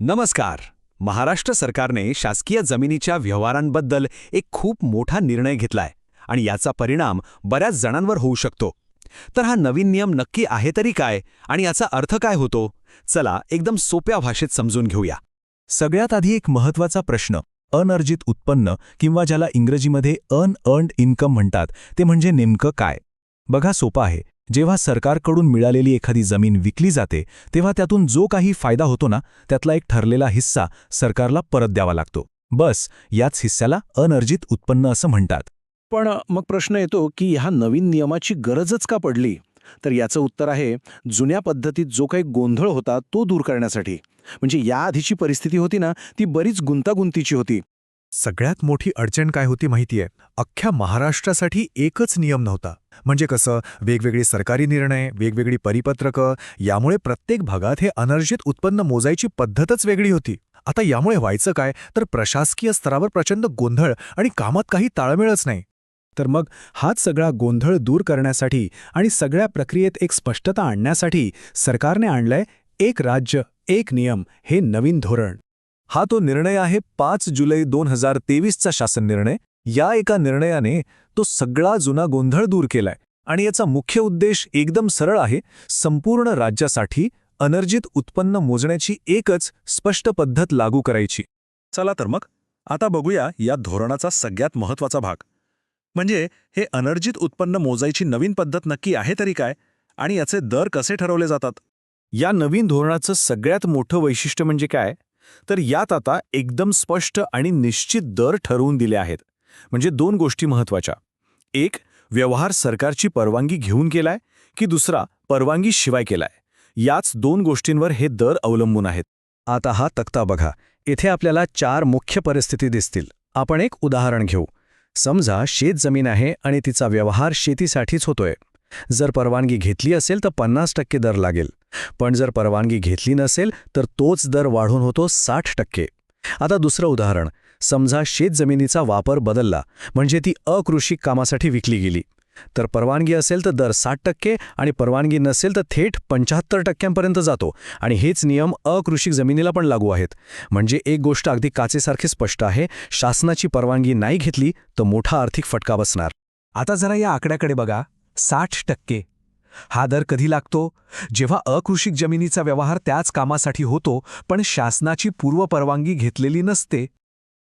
नमस्कार. महाराष्ट्र सरकारने शासकीय जमिनीच्या व्यवहारांबद्दल एक खूप मोठा निर्णय घेतलाय आणि याचा परिणाम बऱ्याच जणांवर होऊ शकतो. तर हा नवीन नियम नक्की आहे तरी काय आणि याचा अर्थ काय होतो? चला एकदम सोप्या भाषेत समजून घेऊया. सगळ्यात आधी एक महत्त्वाचा प्रश्न अनर्जित उत्पन्न किंवा ज्याला इंग्रजीमध्ये अनअर्न्ड इन्कम म्हणतात ते म्हणजे नेमकं काय? बघा सोपं आहे. जेव्हा सरकारकडून मिळालेली एखादी जमीन विकली जाते तेव्हा त्यातून जो काही फायदा होतो ना त्यातला एक ठरलेला हिस्सा सरकारला परत द्यावा लागतो. बस याच हिस्स्याला अनर्जित उत्पन्न असं म्हणतात. पण मग प्रश्न येतो की ह्या नवीन नियमाची गरजच का पडली? तर याचं उत्तर आहे जुन्या पद्धतीत जो काही गोंधळ होता तो दूर करण्यासाठी. म्हणजे याआधीची परिस्थिती होती ना ती बरीच गुंतागुंतीची होती. सगळ्यात मोठी अडचण काय होती माहितीये? अख्ख्या महाराष्ट्रासाठी एकच नियम नव्हता. म्हणजे कसं? वेगवेगळे सरकारी निर्णय वेगवेगळी परिपत्रकं यामुळे प्रत्येक भागात हे अनर्जित उत्पन्न मोजायची पद्धतच वेगळी होती. आता यामुळे व्हायचं काय? तर प्रशासकीय स्तरावर प्रचंड गोंधळ आणि कामात काही ताळमेळच नाही. तर मग हाच सगळा गोंधळ दूर करण्यासाठी आणि सगळ्या प्रक्रियेत एक स्पष्टता आणण्यासाठी सरकारने आणलंय एक राज्य एक नियम हे नवीन धोरण. हा तो निर्णय आहे पाच जुलै दोन हजार तेवीसचा शासन निर्णय. या एका निर्णयाने तो सगळा जुना गोंधळ दूर केलाय आणि याचा मुख्य उद्देश एकदम सरळ आहे संपूर्ण राज्यासाठी अनर्जित उत्पन्न मोजण्याची एकच स्पष्ट पद्धत लागू करायची. चला तर मग आता बघूया या धोरणाचा सगळ्यात महत्त्वाचा भाग. म्हणजे हे अनर्जित उत्पन्न मोजायची नवीन पद्धत नक्की आहे तरी काय? आणि याचे दर कसे ठरवले जातात? या नवीन धोरणाचं सगळ्यात मोठं वैशिष्ट्य म्हणजे काय? तर यात आता एकदम स्पष्ट आणि निश्चित दर ठरवून दिले आहेत. म्हणजे दोन गोष्टी महत्त्वाच्या एक व्यवहार सरकारची परवानगी घेऊन केलाय की दुसरा परवानगी शिवाय केलाय. याच दोन गोष्टींवर हे दर अवलंबून आहेत. आता हा तक्ता बघा. इथे आपल्याला चार मुख्य परिस्थिती दिसतील. आपण एक उदाहरण घेऊ. समजा शेत जमीन आहे आणि तिचा व्यवहार शेतीसाठीच होतोय. जर परवानगी घेतली असेल तर पन्नास टक्के दर लागेल. पण जर परवानगी घेतली नसेल तर तोच दर वाढून होतो साठ टक्के. आता दुसरं उदाहरण. समजा शेतजमिनीचा वापर बदलला म्हणजे ती अकृषिक कामासाठी विकली गेली. तर परवानगी असेल तर दर साठ टक्के आणि परवानगी नसेल तर थेट पंच्याहत्तर टक्क्यांपर्यंत जातो. आणि हेच नियम अकृषिक जमिनीला पण लागू आहेत. म्हणजे एक गोष्ट अगदी काचेसारखी स्पष्ट आहे शासनाची परवानगी नाही घेतली तर मोठा आर्थिक फटका बसणार. आता जरा या आकड्याकडे बघा. साठ टक्के. हा दर कधी लागतो? जेव्हा अकृषिक जमिनीचा व्यवहार त्याच कामासाठी होतो पण शासनाची पूर्वपरवानगी घेतलेली नसते.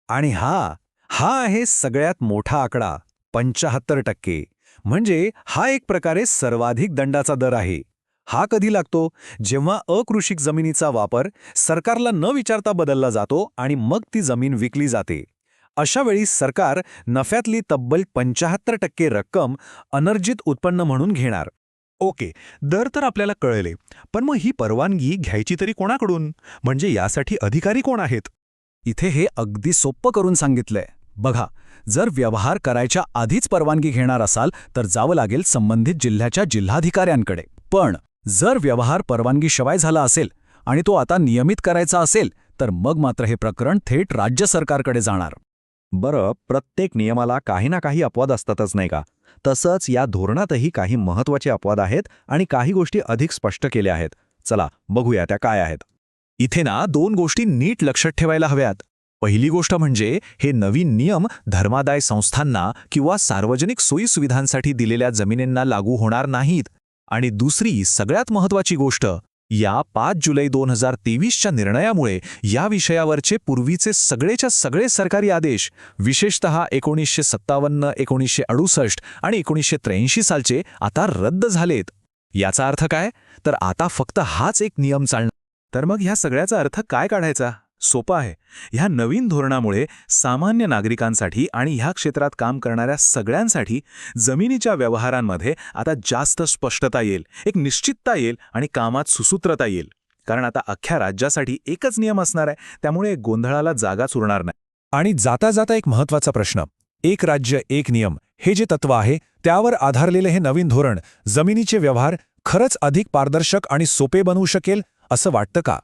आणि हा हा आहे सगळ्यात मोठा आकडा पंचाहत्तर टक्के. म्हणजे हा एक प्रकारे सर्वाधिक दंडाचा दर आहे. हा कधी लागतो? जेव्हा अकृषिक जमिनीचा वापर सरकारला न विचारता बदलला जातो आणि मग ती जमीन विकली जाते. अशा वेळी सरकार नफ्यातली तब्बल पंचाहत्तर टक्के रक्कम अनर्जित उत्पन्न म्हणून घेणार. ओके दर तर आपल्याला कळले पण मग ही परवानगी घ्यायची तरी कोणाकडून? म्हणजे यासाठी अधिकारी कोण आहेत? इथे हे अगदी सोप्पं करून सांगितलंय. बघा जर व्यवहार करायच्या आधीच परवानगी घेणार असाल तर जावं लागेल संबंधित जिल्ह्याच्या जिल्हाधिकाऱ्यांकडे. पण जर व्यवहार परवानगीशिवाय झाला असेल आणि तो आता नियमित करायचा असेल तर मग मात्र हे प्रकरण थेट राज्य सरकारकडे जाणार. बरं प्रत्येक नियमाला काही ना काही अपवाद असतातच नाही का? तसंच या धोरणातही काही महत्त्वाचे अपवाद आहेत आणि काही गोष्टी अधिक स्पष्ट केल्या आहेत. चला बघूया त्या काय आहेत. इथे ना दोन गोष्टी नीट लक्षात ठेवायला हव्यात. पहिली गोष्ट म्हणजे हे नवीन नियम धर्मादाय संस्थांना किंवा सार्वजनिक सोयीसुविधांसाठी दिलेल्या जमिनींना लागू होणार नाहीत. आणि दुसरी सगळ्यात महत्वाची गोष्ट या पाच जुलै दोन हजार तेवीसच्या निर्णयामुळे या विषयावरचे पूर्वीचे सगळेच्या सगळे सरकारी आदेश विशेषतः एकोणीसशे सत्तावन्न एकोणीसशे अडुसष्ट आणि एकोणीसशे त्र्याऐंशी सालचे आता रद्द झालेत. याचा अर्थ काय? तर आता फक्त हाच एक नियम चालणार. तर मग ह्या सगळ्याचा अर्थ काय काढायचा? सोपा आहे. ह्या नवीन धोरणामुळे सामान्य नागरिकांसाठी आणि ह्या क्षेत्रात काम करणाऱ्या सगळ्यांसाठी जमिनीच्या व्यवहारांमध्ये आता जास्त स्पष्टता येईल एक निश्चितता येईल आणि कामात सुसूत्रता येईल. कारण आता अख्ख्या राज्यासाठी एकच नियम असणार आहे त्यामुळे गोंधळाला जागाच उरणार नाही. आणि जाता जाता एक महत्त्वाचा प्रश्न. एक राज्य एक नियम हे जे तत्व आहे त्यावर आधारलेले हे नवीन धोरण जमिनीचे व्यवहार खरंच अधिक पारदर्शक आणि सोपे बनवू शकेल असं वाटतं का?